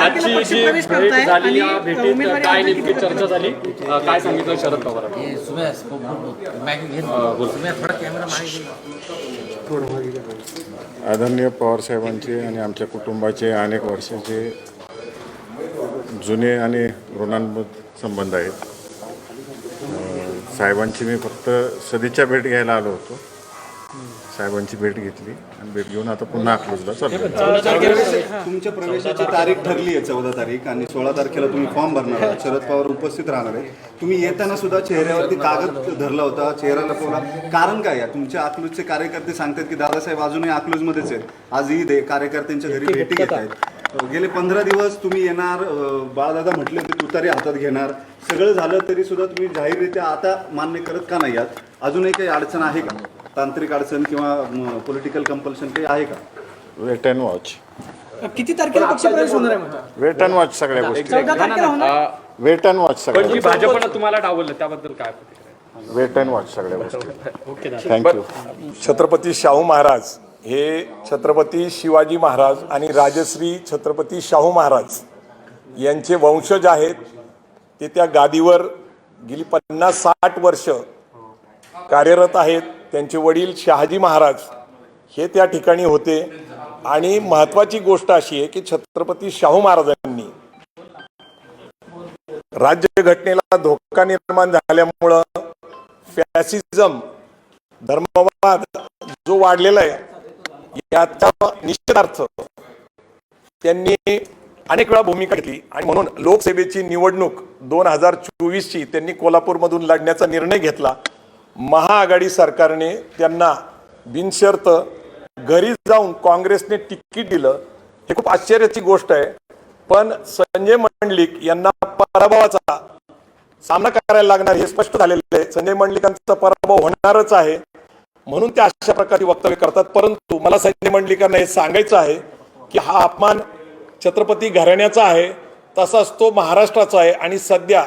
आजची जी पक्षप्रवेश भेट करताय झाली आणि या भेटीत उमेदवारी काय अर्ज नेमकी किती चर्चा झाली? अ, काय सांगितलं शरद पवारांनी हे सुमेश बोल बोल बोल. मागे घे. सुमेश थोडा कॅमेरा मागे घे. आदरणीय पवारसाहेबांचे आणि आमच्या कुटुंबाचे अनेक वर्षाचे जुने आणि ऋणांबद्ध संबंध आहेत. अं, साहेबांची मी फक्त सदिच्छा भेट घ्यायला आलो होतो. साहेबांची भेट घेतली आणि भेट घेऊन आता पुन्हा अकलूजला चाललो तुमच्या प्रवेशाची तारीख ठरली आहे चौदा तारीख आणि सोळा तारखेला तुम्ही फॉर्म भरणार आहात. शरद पवार उपस्थित राहणार आहे तुम्ही येताना सुद्धा चेहऱ्यावरती कागद धरला होता चेहरा लपवला कारण काय आहे? तुमच्या अकलूजचे कार्यकर्ते सांगतात की दादासाहेब अजूनही अकलूजमध्ये आहेत. आज ईद आहे कार्यकर्त्यांच्या घरी भेटी घेत आहेत गेले पंधरा दिवस तुम्ही येणार अं, बाळदादा म्हटले होते तुतारी हातात घेणार. सगळं झालं तरी सुद्धा तुम्ही जाहीररित्या आता मान्य करत का नाही आहात? अजूनही काही अडचण आहे का? तांत्रिक अडचण किंवा पॉलिटिकल कंपल्शन काही आहे का? वेट अँड वॉच किती तारखेला पक्षप्रवेश होणार आहे वेट अँड वॉच सगळ्या गोष्टी. चौदा तारखेला होणार? वेट अँड वॉच पण सगळ्या भाजपनं तुम्हाला डावललं त्याबद्दल काय प्रतिक्रिया वेट अँड वॉच सगळ्या गोष्टी. Okay thank you Chhatrapati Shahu Maharaj हे छत्रपती शिवाजी महाराज आणि राजश्री छत्रपती शाहू महाराज यांचे वंशज आहेत ते त्या गादीवर गेली पन्नास साठ वर्ष कार्यरत आहेत. त्यांचे वडील शहाजी महाराज हे त्या ठिकाणी होते. आणि महत्त्वाची गोष्ट अशी आहे की छत्रपती शाहू महाराजांनी राज्यघटनेला धोका निर्माण झाल्यामुळं फॅसिझम धर्मवाद जो वाढलेला आहे याचा निश्चितार्थ त्यांनी अनेक वेळा भूमिका घेतली. आणि म्हणून लोकसभेची निवडणूक दोन हजार चोवीसची त्यांनी कोल्हापूरमधून लढण्याचा निर्णय घेतला. महाआघाडी सरकारने त्यांना बिनशर्त घरी जाऊन काँग्रेसने तिकीट दिलं हे खूप आश्चर्याची गोष्ट आहे. पण संजय मंडलिक यांना पराभवाचा सामना करायला लागणार हे स्पष्ट झालेलं आहे. संजय मंडलिकांचा पराभव होणारच आहे म्हणून ते अशा प्रकारची वक्तव्य करतात. परंतु मला संजय मंडलिकांना हे सांगायचं आहे की हा अपमान छत्रपती घराण्याचा आहे तसाच तो महाराष्ट्राचा आहे. आणि सध्या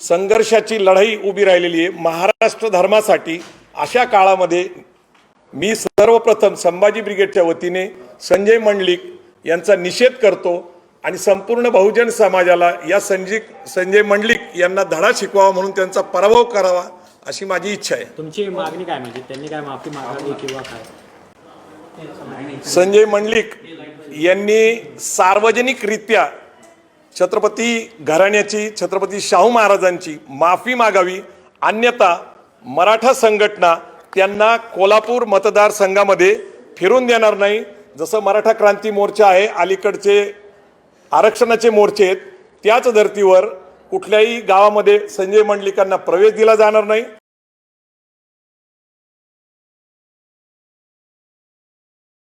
संघर्षाची लढाई उभी राहिलेली आहे. महाराष्ट्र धर्मासाठी अशा काळामध्ये मी सर्वप्रथम संभाजी ब्रिगेडच्या वतीने संजय मंडलिक यांचा निषेध करतो आणि संपूर्ण बहुजन समाजाला या संजय संजय मंडलिक यांना धडा शिकवावा म्हणून त्यांचा पराभव करावा अशी माझी इच्छा आहे. तुमची मागणी काय म्हणजे? त्यांनी काय माफी मागावी किंवा काय? संजय मंडलिक यांनी सार्वजनिकरित्या छत्रपती घराण्याची छत्रपती शाहू महाराजांची माफी मागावी. अन्यथा मराठा संघटना त्यांना कोल्हापूर मतदारसंघामध्ये फिरून देणार नाही. जसं मराठा क्रांती मोर्चा आहे अलीकडचे आरक्षणाचे मोर्चे आहेत त्याच धर्तीवर कुठल्याही गावामध्ये संजय मंडलिकांना प्रवेश दिला जाणार नाही.